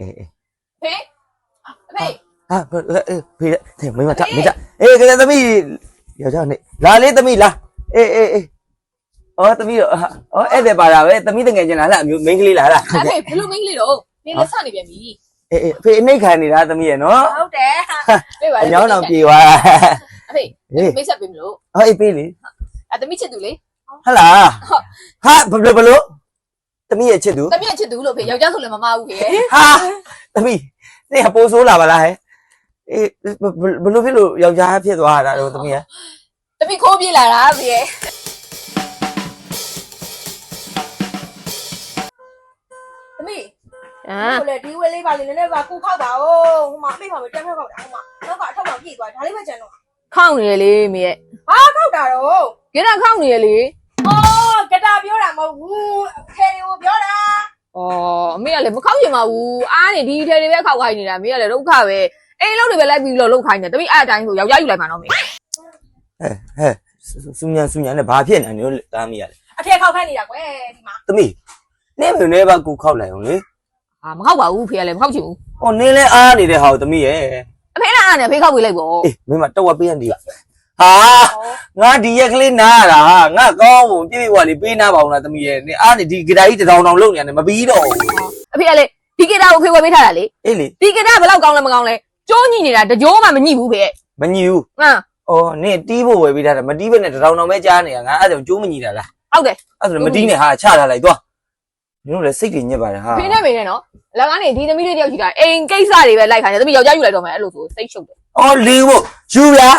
အေးအေးဖေအဖေဟာအေးဖေးတဲ့မင်းမထမင်းထအေးကလေးသမီးယောက်ျားနေလာလေးသမီးလာအေးအေးအေးအော်သမီးတော့အော်အဲ့ဒါပါတာပဲသမီးတငယ်ချင်းလားဟလားမျိုးမိန်းကလေးလားဟလားအဖေဘယ်လိုမင်းကလေးတော့နေလက်ဆနေပြန်ပြီအေးအေးဖေးအနှိတ်ခံနေတာသမီးရဲ့နော်ဟုတ်တယ်ပြေပါအညောင်းအောင်ပြေသွားအဖေဟေးမိတ်ဆက်ပေးမလို့ဟောအေးပေးလေအသမီးချစ်သူလေဟလားဟာဘယ်လိုဘယ်လို သမီးရဲ့ချစ်သူသမီးချစ်သူလို့ဖေယောက်ျားဆိုလည်းမမဘူးဖေဟာသမီးနေကပိုးဆိုးလာပါလားဟဲ့အေးဘယ်လိုဖြစ်လို့ယောက်ျားဖြစ်သွားတာတော့သမီးရဲ့သမီးခိုးပြေးလာတာဖေသမီးအာဟိုလေဒီဝဲလေးပါလေးနည်းနည်းပါကူခောက်ပါဦးဟိုမှာအမေပါပဲတက်ဖက်ခောက်တာဟိုမှာနောက်ကအထောက်တော့ပြည့်သွားဒါလေးပဲကျန်တော့ခေါင်းနေရလေမေရဲ့ဟာခောက်တာတော့ကျန်တာခေါင်းနေရလေအော် ကတာပြောတာမဟုတ်ဘူးခဲရီကိုပြောတာဩအမေကလည်းမခေါက်ချင်ပါဘူးအားနေဒီထဲတွေပဲခောက်ခိုင်းနေတာမေကလည်းဒုက္ခပဲအိမ်လုံးတွေပဲလိုက်ပြီးလို့လုတ်ခိုင်းနေသမီးအဲ့အတိုင်းဆိုယောက်ျားယူလိုက်မှာနော်မေဟဲ့ဟဲ့စူညံစူညံနဲ့ဘာဖြစ်နေလဲလို့တားမိရလဲအထက်ခောက်ခိုင်းနေတာကွယ်ဒီမှာသမီးနေမနေပါကူခောက်လိုက်အောင်လေအာမခောက်ပါဘူးဖေကလည်းမခောက်ချင်ဘူးဟောနေလဲအားနေတဲ့ဟာကိုသမီးရဲ့အဖေနဲ့အားနဲ့ဖေခောက်ပေးလိုက်ပေါ့အေးမင်းမတော့ဝပေးရဒီက ဟာငါဒီရက်ကလေးနားရတာဟာငါကောင်းဖို့ပြည့်ပြည့်ဝလေးပေးနာပါအောင်လားသမီးရဲ့နေအားနေဒီဂဒါကြီးတထောင်ထောင်လုံနေရတယ်မပြီးတော့ဘူးအဖေကလည်းဒီကေတာကိုဖေဝယ်ပေးထားတာလေအေးလေဒီကေတာဘယ်လောက်ကောင်းလဲမကောင်းလဲကျိုးညိနေတာတကြိုးမှမညိဘူးဖေမညီဘူးဟမ်အော်နေတီးဖို့ဝယ်ပေးထားတယ်မတီးဘဲနဲ့တထောင်ထောင်ပဲကြားနေတာငါအဲ့ဒါကြောင့်ကျိုးမညီတာလားဟုတ်တယ်အဲ့ဒါဆိုမတီးနဲ့ဟာချထားလိုက်သွားမင်းတို့လည်းစိတ်တွေညစ်ပါတယ်ဟာဖေနဲ့မေနဲ့နော်လက်ကားနေဒီသမီးလေးတယောက်ရှိတာအိမ်ကိစ္စတွေပဲလိုက်ခိုင်းတယ်သမီးယောက်ျားယူလိုက်တော့မယ်အဲ့လိုဆိုစိတ်ရှုပ်တယ်အော်လင်းဖို့ယူဗျာ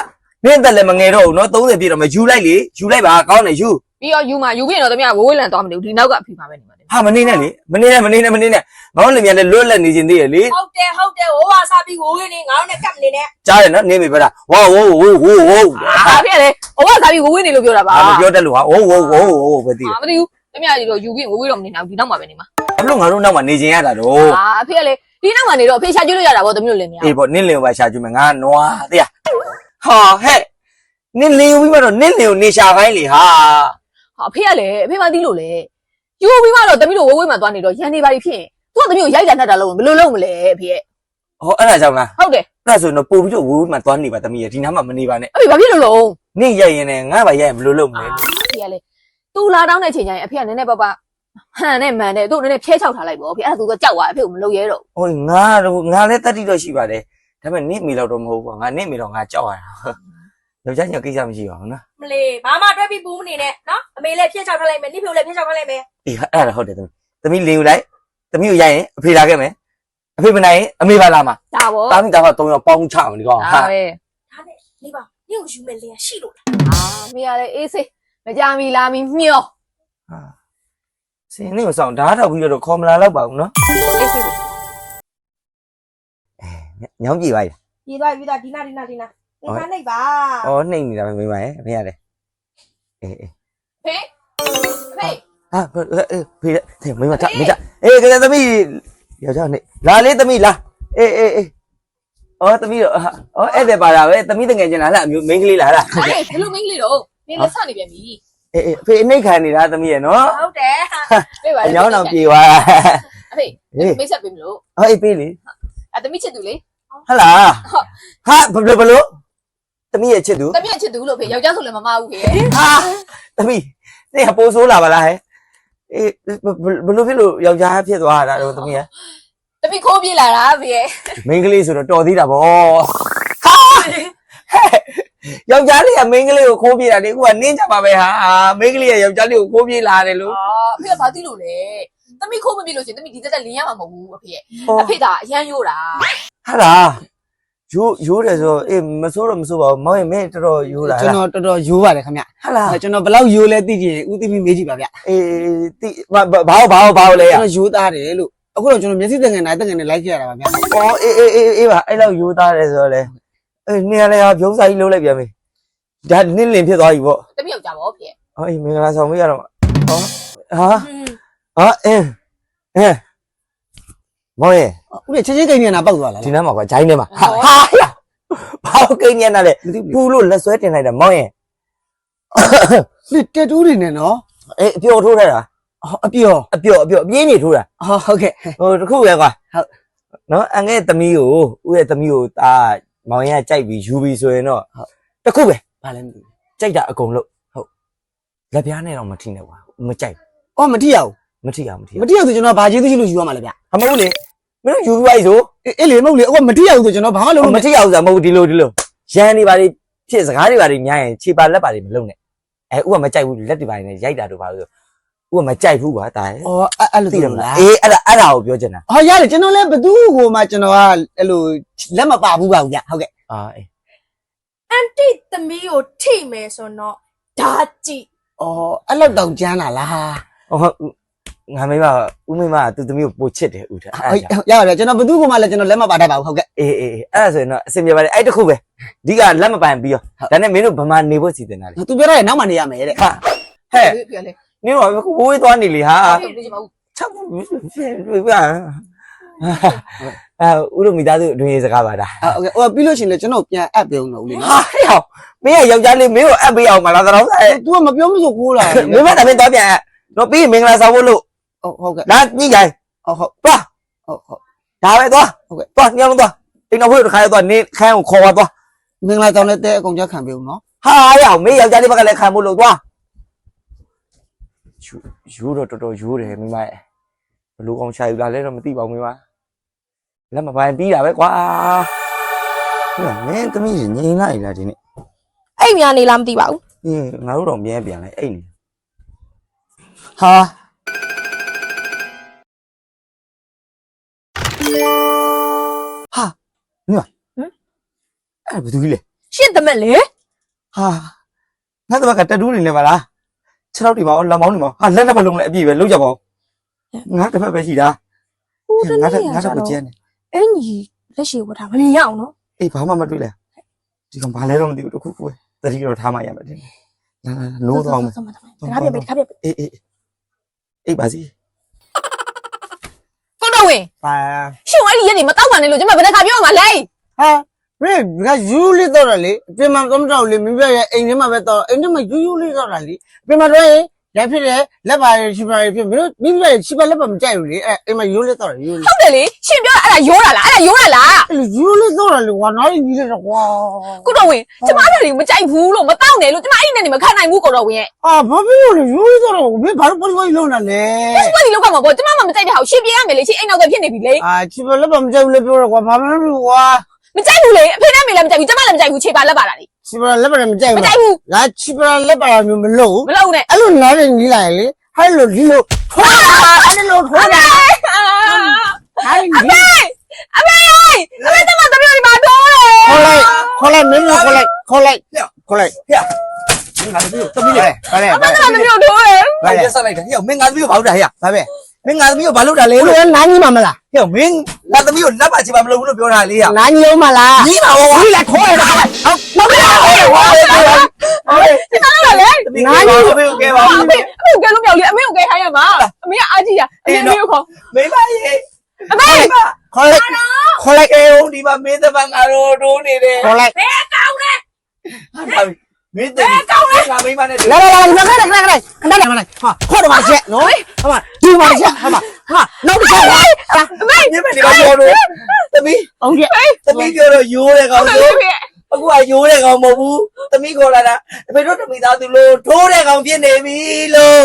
မင်းတက်လည်းမငယ်တော့ဘူးနော်30ပြည့်တော့မယူလိုက်လေယူလိုက်ပါကောင်းတယ်ယူပြီးတော့ယူမှယူပြီးရင်တော့သမီးကဝိုးဝေးလန်သွားမလို့ဒီနောက်ကအဖေမှာပဲနေမှာတယ်ဟာမနေနဲ့လေမနေနဲ့မနေနဲ့မနေနဲ့ငေါင်းလင်မြန်လည်းလွတ်လပ်နေခြင်းသေးရလေဟုတ်တယ်ဟုတ်တယ်ဟိုဟာစားပြီးဟိုးနေငါတို့နဲ့ကပ်မနေနဲ့ကြားတယ်နော်နေပြီပဲလားဝါဝိုးဝိုးဝိုးဝိုးအာဖေကလည်းဟိုကစားပြီးဝိုးဝေးနေလို့ပြောတာပါအာမပြောတတ်လို့ဟာဝိုးဝိုးဝိုးဝိုးပဲသိတယ်အာမသိဘူးသမီးကဒီလိုယူပြီးဝိုးဝေးတော့မနေနိုင်ဘူးဒီနောက်မှာပဲနေမှာဘလို့ငါတို့နောက်မှနေခြင်းရတာတော့အာအဖေကလည်းဒီနောက်မှာနေတော့အဖေရှာကျွေးလို့ရတာပေါ့သမီးတို့လည်းနေရအေးပေါ့နင်းလင်ကိုပါရှာကြည့်မယ်ငါနွားတဲ့ ဟာဟဲ့နင်းလင်ကိုပြီးမှတော့နင်းလင်ကိုနေရှာခိုင်းလေဟာဟာအဖေကလည်းအဖေမသိလို့လေယူပြီးမှတော့သမီးတို့ဝိုးဝေးမှာသွားနေတော့ရန်နေပါလိဖြစ်ရင်သူကသမီးကိုရိုက်တာနှက်တာလုံးဘယ်လိုလုပ်မလဲအဖေရဲ့ဟောအဲ့ဒါကြောင့်လားဟုတ်တယ်အဲ့ဒါဆိုတော့ပို့ပြီးတော့ဝိုးမှသွားနေပါသမီးရဒီနားမှာမနေပါနဲ့အဖေဘာဖြစ်လို့လုံးနင့်ရိုက်ရင်လည်းငါပါရိုက်ရင်ဘယ်လိုလုပ်မလဲအဖေကလည်းသူလာတောင်းတဲ့ချိန်ကျရင်အဖေကနည်းနည်းပါးပါဟန်နဲ့မန်နဲ့သူ့နည်းနည်းဖျဲချောက်ထားလိုက်ပေါ့အဖေအဲ့ဒါသူကကြောက်သွားအဖေကိုမလုပ်ရဲတော့ဟိုငါတော့ငါလည်းတတ်တိတော့ရှိပါတယ် ဒါပေမဲ့နင့်မိတော့တော့မဟုတ်ဘူးကွာငါနင့်မိတော့ငါကြောက်ရတာယောက်ျားညကိစ္စမရှိပါဘူးနော်မလေးဘာမှတွဲပြီးပူးမနေနဲ့နော်အမေလည်းဖျက်ချောက်ထားလိုက်မယ်နိဖြိုလည်းဖျက်ချောက်ထားလိုက်မယ်အေးအဲ့ဒါဟုတ်တယ်သမီးသမီးလင်ယူလိုက်သမီးကိုရိုက်ရင်အဖေလာခဲ့မယ်အဖေမနိုင်ရင်အမေပါလာမှာဒါပေါ့တာမိသားဖ3ယောက်ပေါင်းချအောင်ဒီကောင်ဒါဟာဒါပဲနဲ့နေပါညို့ယူမယ်လေရှိလို့လားအာမေကလည်းအေးစေးမကြမီလာမီမျောဟာစင်းနေမဆောင်ဓာတ်ထောက်ပြီးတော့ခေါ်မလာတော့ပါဘူးနော်အေးစေး ညောင်းကြည့်ပါရဲ့ပြေးသွားပြီးသွားဒီနာဒီနာဒီနာဒီနာနေပါဩနှိမ့်နေတာပဲမိမရဲ့အဖေရတယ်အေးအေးဖေဖေဟာအေးဖေးတဲ့မိမထမိထအေးကလေးသမီးယောက်ျားနေလာလေးသမီးလာအေးအေးအေးဩသမီးတော့ဩအဲ့ဒါပါတာပဲသမီးတငယ်ချင်းလားဟလားအမျိုးမိန်းကလေးလားဟလားအေးဘယ်လိုမင်းကလေးတော့နေလက်ဆနေပြန်ပြီအေးအေးဖေးအနှိမ့်ခံနေတာသမီးရဲ့နော်ဟုတ်တယ်ဖေပါအညောင်းအောင်ပြေသွားအဖေဟေးမိတ်ဆက်ပေးမလို့ဟောအေးပေးလေ အသမီးချစ်သူလေဟလာဟာဘယ်လိုဘယ်လိုသမီးရဲ့ချစ်သူသမီးချစ်သူလို့ဖေယောက်ျားဆိုလည်းမမဘူးဖေဟာသမီးနေကပိုးဆိုးလာပါလားဟဲ့အေးဘယ်လိုဖြစ်လို့ယောက်ျားဖြစ်သွားတာတော့သမီးရဲ့သမီးခိုးပြေးလာတာဖေရဲ့မိန်းကလေးဆိုတော့တော်သေးတာဗောဟာယောက်ျားလေးကမိန်းကလေးကိုခိုးပြေးတာလေအခုကနင်းကြပါပဲဟာမိန်းကလေးကယောက်ျားလေးကိုခိုးပြေးလာတယ်လို့အာအဖေကဘာသိလို့လဲ သမီးခိုးမပြေးလို့ရှင်သမီးဒီတက်တက်လင်းရမှာမဟုတ်ဘူးအဖေရဲ့ဟောအဖေကအရန်ရိုးတာဟာလားရိုးရိုးတယ်ဆိုတော့အေးမဆိုးတော့မဆိုးပါဘူးမောင်ရင်မင်းတော်တော်ရိုးလာကျွန်တော်တော်တော်ယိုးပါတယ်ခင်ဗျဟာလားအဲကျွန်တော်ဘယ်လောက်ယိုးလဲသိကြရင်ဦးသိပြီးမေးကြည့်ပါဗျအေးတိဘာဘာဘာဘာလဲရကျွန်တော်ယိုးသားတယ်လို့အခုတော့ကျွန်တော်မျက်စိတငယ်နိုင်တငယ်နဲ့လိုက်ခဲ့ရတာပါဗျ။အော်အေးအေးအေးအေးပါအဲ့လောက်ယူသားတယ်ဆိုတော့လေအေးနေရာလေဟာပြုံးစာကြီးလုံးလိုက်ပြန်ပြီ။ဒါနင်းလင်ဖြစ်သွားပြီပေါ့သမီးယောက်ျားပေါ့ဖေရဲ့။အော်အေးမင်္ဂလာဆောင်မရတော့မှာ။အော်ဟာอืม ဟာအင်းအင်းမောင်ရဲ့ဦးလေးချင်းချင်းကိန်းနေတာပောက်သွားလားဒီနားမှာကွာဂျိုင်းထဲမှာဟာဟာဘာလို့ကိန်းညံ့တာလဲမသိဘူးပူလို့လက်ဆွဲတင်လိုက်တာမောင်ရဲ့လေတက်တူးတွေနဲ့နော်အေးအပျော်ထိုးထားတာဟောအပြော်အပျော်အပျော်အပြင်းနေထိုးတာဟောဟုတ်ကဲ့ဟိုတခုပဲကွာဟုတ်နော်အငဲ့သမီးကိုဦးရဲ့သမီးကိုဒါမောင်ရကြိုက်ပြီးယူပြီးဆိုရင်တော့တခုပဲဘာလဲမသိဘူးကြိုက်တာအကုန်လို့ဟုတ်လက်ပြားနဲ့တော့မထိနဲ့ကွာမကြိုက်အော်မတိရဘူး မထိအောင်မထိမတိရဆိုကျွန်တော်ဘာကျေးဇူးရှိလို့ယူရမှာလဲဗျအမဟုတ်လေမင်းတို့ယူပြီးပါဆိုအေးအေးလေမဟုတ်လေအော်မတိရဘူးဆိုကျွန်တော်ဘာမှလုပ်လို့မမထိအောင်ဆိုတာမဟုတ်ဒီလိုဒီလိုရန်နေပါလေဖြစ်စကားတွေပါလေများရင်ခြေပါလက်ပါလေမလုံးနဲ့အဲဦးကမကြိုက်ဘူးလက်တွေပါနေရိုက်တာတို့ပါလို့ဦးကမကြိုက်ဘူးကွာတာရဲ့အော်အဲ့အဲ့လိုသိသိတယ်တယ်မမလားလားအေးအဲ့ဒါအဲ့ဒါကိုပြောချင်တာဟောရတယ်ကျွန်တော်လည်းဘသူ့ကိုမှကျွန်တော်ကအဲ့လိုလက်မပါဘူးပါဘူးဗျဟုတ်ကဲ့အာအေးအန်တီသမီးကိုထိမယ်ဆိုတော့ဒါကြည့်အော်အဲ့လောက်တောင်ကြမ်းတာလား ဟုတ် ငါမိမဦးမိမကသူသမီးကိုပိုချစ်တယ်ဦးထအဲ့ဒါဟုတ်ကြောင့်ရပါတယ်ကျွန်တော်ဘသူ့ကိုမှလည်းကျွန်တော်လက်မပါတတ်ပါဘူးဟုတ်ကဲ့အေးအေးအေးအဲ့ဒါဆိုရင်တော့အဆင်ပြေပါလေအဲ့တခုပဲအဓိကလက်မပိုင်ပြီးရောဒါနဲ့မင်းတို့ဗမာနေဖို့စီစဉ်တာလေသူပြောရတယ်နောက်မှနေရမယ်တဲ့ဟာဟဲ့ပြလေနင်တို့ကဝေးသွားနေလေဟာပြလေချင်ပါဘူးချက်ပြအာဦးတို့မိသားစုအတွင်းရေးစကားပါဒါဟုတ်ကဲ့ဟိုပြီးလို့ရှိရင်လည်းကျွန်တော်ပြန်အပ်ပြုံးတော့ဦးလေးဟာဟဲ့ဟောမင်းကယောက်ျားလေးမင်းကိုအပ်ပေးအောင်မလားတော့ဆိုင်သူကမပြောမဆိုကိုးလာမင်းမတမင်းတော့ပြန်တော့ပြီးမင်္ဂလာဆောင်ဖို့လို့ ဟုတ်ဟုတ်ကဲ့လာညှိကြိုင်ဟုတ်ဟုတ်သွားဟုတ်ဟုတ်ဒါပဲသွားဟုတ်ကဲ့သွားညောင်းသွားအိမ်တော်ဖို့တစ်ခါရသွားနေခန်းကိုခေါ်ပါသွားမင်္ဂလာတောင်းတဲ့တဲ့အကုန်ကြခံပြုံးနော်ဟာရအောင်မင်းယောက်ျားလေးဘက်ကလည်းခံဖို့လို့သွားယူယူတော့တော်တော်ယူတယ်မိမရဲ့ဘလူအောင်ရှာယူလာလဲတော့မသိပါဘူးမိမလက်မပိုင်ပြီးတာပဲကွာဟဲ့မင်းသမီးငြိမ်လိုက်လားဒီနေ့အဲ့များနေလားမသိပါဘူးအေးငါတို့တော့မြဲပြန်လိုက်အိတ်နေဟာ အဲ့ဘာသူကြီးလဲရှင့်သမက်လေဟာငါတော့ကတက်တူးနေလဲပါလားခြေထောက်တွေပါလက်မောင်းတွေပါဟာလက်နဲ့ဘလုံးလည်းအပြည့်ပဲလုံးကြပါဦးငါတစ်ဖက်ပဲရှိတာဦးတငါနေ့တစ်ရငါကြတစ်ကိုတော့ကျန်းနေအင်ကြီးလက်ရှိဝတ်ထားမမြင်ရအောင်နော်အေးဘာမှမတွေ့လဲဒီကောင်ဘာလဲတော့မသိဘူးတခုခုပဲတတိတော့ထားမှရမယ်တင်လာလာနိုးတော့မယ်တခါပြပြတခါပြအေးအေးအေးပါစီကိုတော် ဝင်ပါရှင်အဲ့ဒီရက်နေမတောက်ပါနဲ့လို့ကျမဘယ်တစ်ခါပြောမှလဲဟာဘယ်ကယူလေးတော့တယ်လေအပြင်မှာတော့မတော့လေမင်းပြရဲ့အိမ်ထဲမှာပဲတော့အိမ်ထဲမှာယူယူလေးတော့တာလေအပြင်မှာတော့ရင် ရဖြစ်တယ်လက်ပါရရှိပါရဖြစ်မင်းမင်းပြရဲ့ရှိပါလက်ပါမကြိုက်ဘူးလေအဲ့အိမ်မှာယူလေးတော့တယ်ယူလေးဟုတ်တယ်လေရှင်ပြောအဲ့ဒါရိုးတာလားအဲ့ဒါရိုးတာလားအဲ့လိုယူလေးတော့တယ်လေကွာနောက်ကြီးလေးတော့ကွာကိုတော်ဝင်ကျမတို့တွေမကြိုက်ဘူးလို့မတောက်နဲ့လို့ကျမအဲ့ဒီနဲ့နေမခံနိုင်ဘူးကိုတော်ဝင်ရဲ့အာဘာဖြစ်လို့လဲယူလေးတော့တယ်ဘယ်ဘာလို့ပေါ်ပေါ်လုံးလာလဲဘာဒီလောက်ကမှာပေါ့ကျမမှမကြိုက်တဲ့ဟာကိုရှင်ပြရမယ်လေရှင်အိမ်နောက်ပဲဖြစ်နေပြီလေအာရှိပါလက်ပါမကြိုက်ဘူးလေပြောတော့ကွာဘာမှမလုပ်ကွာမကြိုက်ဘူးလေအဖေနဲ့မေလည်းမကြိုက်ဘူးကျမလည်းမကြိုက်ဘူးခြေပါလက်ပါတာလေ ရှိပါလက်ပါမကြိုက်မဘူးကြိုက်ဘူးငါရှိပါလက်ပါမျိုးမလုပ်မလုပ်နဲ့အဲ့လိုနားနေကြီးလာလေဟဲ့လိုဒီလိုထွားအဲ့လိုထွားတာဟဲ့ဒီအမေအမေအမေကျမတမီးဒီမှာတော့လေခေါ်လိုက်ခေါ်လိုက်မင်းခေါ်လိုက်ခေါ်လိုက်ခေါ်လိုက်ငါသမီးကိုသမီးလေပါလေအပါမေလေကျမတမီးတော့လေဘာရက်ဆက်လိုက်တာဟဲ့မင်းငါသမီးကိုဘာလို့တာဟဲ့ပါပဲ မင်းငါသမီးကိုဘာလို့တာလဲဘယ်လို့လိုနားကြီးမှာမလားဟဲ့မင်းငါသမီးကိုလက်ပါချင်ပါမလို့ဘူးလို့ပြောတာလေဟဲ့နားကြီးအောင်မလားကြီးပါဘောကွာဒီလက်ခေါ်ရတာဟုတ်ပါဘူးဟောလေဟောလေကျမလည်းလေသမီးကိုသမီးကိုကဲပါအဦးမေအမေကဲလို့ပြောလေအမေကိုကဲခိုင်းရမှာအမေကအာကြီးอ่ะအမေကိုခေါ်မိမရေအမေခေါ်လိုက်ခေါ်လိုက်ကဲဦးဒီမှာမင်းတပန်းငါတို့တိုးနေတယ်ခေါ်လိုက်ဟာ မင်းတဲ့ကောင်းလဲငါမိမနဲ့တွေ့လာလာလာခဏခဏခဏခဏခဏလာလာဟာခေါ်တော့ပါချက်နော်ဟာမဒီမှာချက်ဟာမဟာနောက်တစ်ချက်ဟာအမေညမနေတော့ပြောလို့သမီးအောင်ရဲ့သမီးပြောတော့ယိုးတဲ့ကောင်အမေဆိုဖေအခုကယိုးတဲ့ကောင်မဟုတ်ဘူးသမီးခေါ်လာတာအဖေတို့တမိသားသူလို့ထိုးတဲ့ကောင်ဖြစ်နေပြီလို့